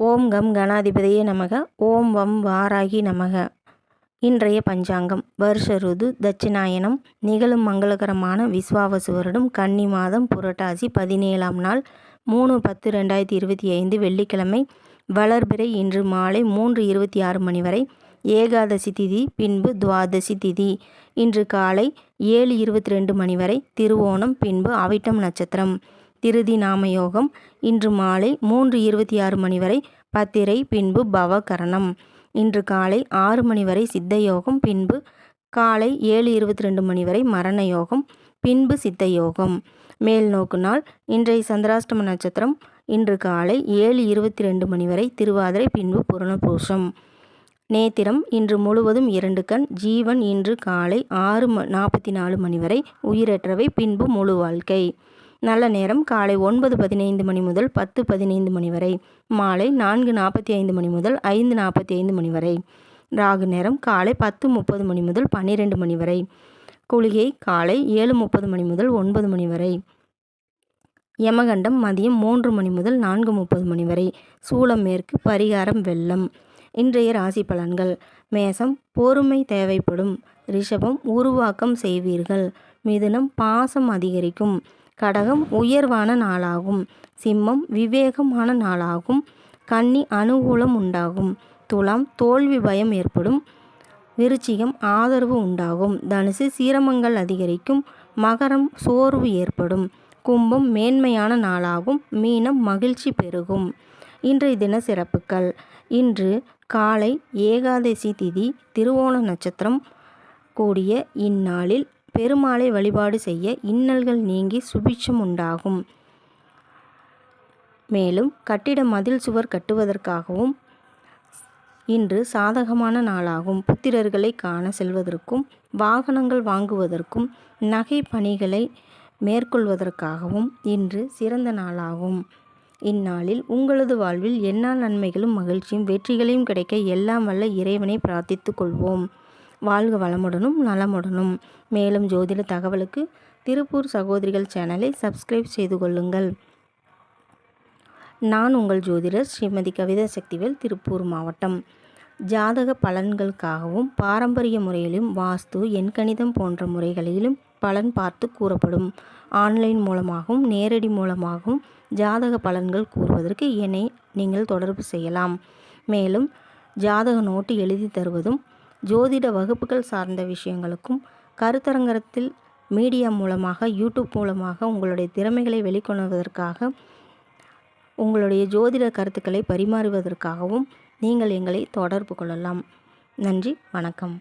ஓம் come கணாதிபதியே நமக. ஓம் வம் வாராகி நமக. இன்றைய பஞ்சாங்கம். வருஷ ருது தட்சிணாயனம். நிகழும் மங்களகரமான விஸ்வாவசு வருடம். கன்னி மாதம் புரட்டாசி பதினேழாம் நாள். மூணு பத்து ரெண்டாயிரத்தி இருபத்தி ஐந்து வெள்ளிக்கிழமை. வளர்பிறை இன்று மாலை மூன்று இருபத்தி ஆறு மணி வரை. ஏகாதசி திதி பின்பு துவாதசி திதி. இன்று காலை ஏழு இருபத்தி ரெண்டு மணி வரை. திருவோணம் பின்பு அவிட்டம் நட்சத்திரம். திருதி நாமயோகம் இன்று மாலை மூன்று இருபத்தி ஆறு மணி வரை பத்திரை பின்பு பவகரணம். இன்று காலை ஆறு மணி வரை சித்த யோகம் பின்பு காலை ஏழு இருபத்தி ரெண்டு மணி வரை மரண யோகம் பின்பு சித்த யோகம் மேல் நோக்கு நாள் இன்றைய சந்திராஷ்டம நட்சத்திரம் இன்று காலை ஏழு இருபத்தி ரெண்டு மணி வரை திருவாதிரை பின்பு புரணபூஷம். நேத்திரம் இன்று முழுவதும் இரண்டு கண் ஜீவன் இன்று காலை ஆறு ம நாற்பத்தி நாலு மணி வரை உயிரற்றவை பின்பு முழு வாழ்க்கை. நல்ல நேரம் காலை ஒன்பது பதினைந்து மணி முதல் பத்து பதினைந்து மணி வரை மாலை நான்கு நாற்பத்தி ஐந்து மணி முதல் ஐந்து நாற்பத்தி ஐந்து மணி வரை. ராகு நேரம் காலை பத்து முப்பது மணி முதல் பன்னிரெண்டு மணி வரை. குளிகை காலை ஏழு முப்பது மணி முதல் ஒன்பது மணி வரை. யமகண்டம் மதியம் மூன்று மணி முதல் நான்கு முப்பது மணி வரை. சூளம் மேற்கு பரிகாரம் வெள்ளம். இன்றைய ராசி பலன்கள். மேசம் பொறுமை தேவைப்படும். ரிஷபம் உருவாக்கம் செய்வீர்கள். மிதுனம் பாசம் அதிகரிக்கும். கடகம் உயர்வான நாளாகும். சிம்மம் விவேகமான நாளாகும். கன்னி அனுகூலம் உண்டாகும். துலாம் தோல்வி பயம் ஏற்படும். விருச்சிகம் ஆதரவு உண்டாகும். தனுசு சீரமங்கள் அதிகரிக்கும். மகரம் சோர்வு ஏற்படும். கும்பம் மேன்மையான நாளாகும். மீனம் மகிழ்ச்சி பெருகும். இன்றைய தின சிறப்புகள். இன்று காலை ஏகாதசி திதி திருவோண நட்சத்திரம் கூடிய இந்நாளில் பெருமாளை வழிபாடு செய்ய இன்னல்கள் நீங்கி சுபிட்சம் உண்டாகும். மேலும் கட்டிட மதில் சுவர் கட்டுவதற்காகவும் இன்று சாதகமான நாளாகும். புத்திரர்களை காண செல்வதற்கும் வாகனங்கள் வாங்குவதற்கும் நகை பணிகளை மேற்கொள்வதற்காகவும் இன்று சிறந்த நாளாகும். இந்நாளில் உங்களது வாழ்வில் எல்லா நன்மைகளும் மகிழ்ச்சியும் வெற்றிகளையும் கிடைக்க எல்லாம் வல்ல இறைவனை பிரார்த்தித்துக் கொள்வோம். வாழ்க வளமுடனும் நலமுடனும். மேலும் ஜோதிட தகவலுக்கு திருப்பூர் சகோதரிகள் சேனலை சப்ஸ்கிரைப் செய்து கொள்ளுங்கள். நான் உங்கள் ஜோதிடர் ஸ்ரீமதி கவிதா சக்திவேல் திருப்பூர் மாவட்டம். ஜாதக பலன்களுக்காகவும் பாரம்பரிய முறையிலும் வாஸ்து எண்கணிதம் போன்ற முறைகளிலும் பலன் பார்த்து கூறப்படும். ஆன்லைன் மூலமாகவும் நேரடி மூலமாகவும் ஜாதக பலன்கள் கூறுவதற்கு என்னை நீங்கள் தொடர்பு செய்யலாம். மேலும் ஜாதக நோட்டு எழுதி தருவதும் ஜோதிட வகுப்புகள் சார்ந்த விஷயங்களுக்கும் கருத்தரங்கத்தில் மீடியா மூலமாக யூடியூப் மூலமாக உங்களுடைய திறமைகளை வெளிக்கொணர்வதற்காக உங்களுடைய ஜோதிட கருத்துக்களை பரிமாறுவதற்காகவும் நீங்கள் எங்களை தொடர்பு கொள்ளலாம். நன்றி வணக்கம்.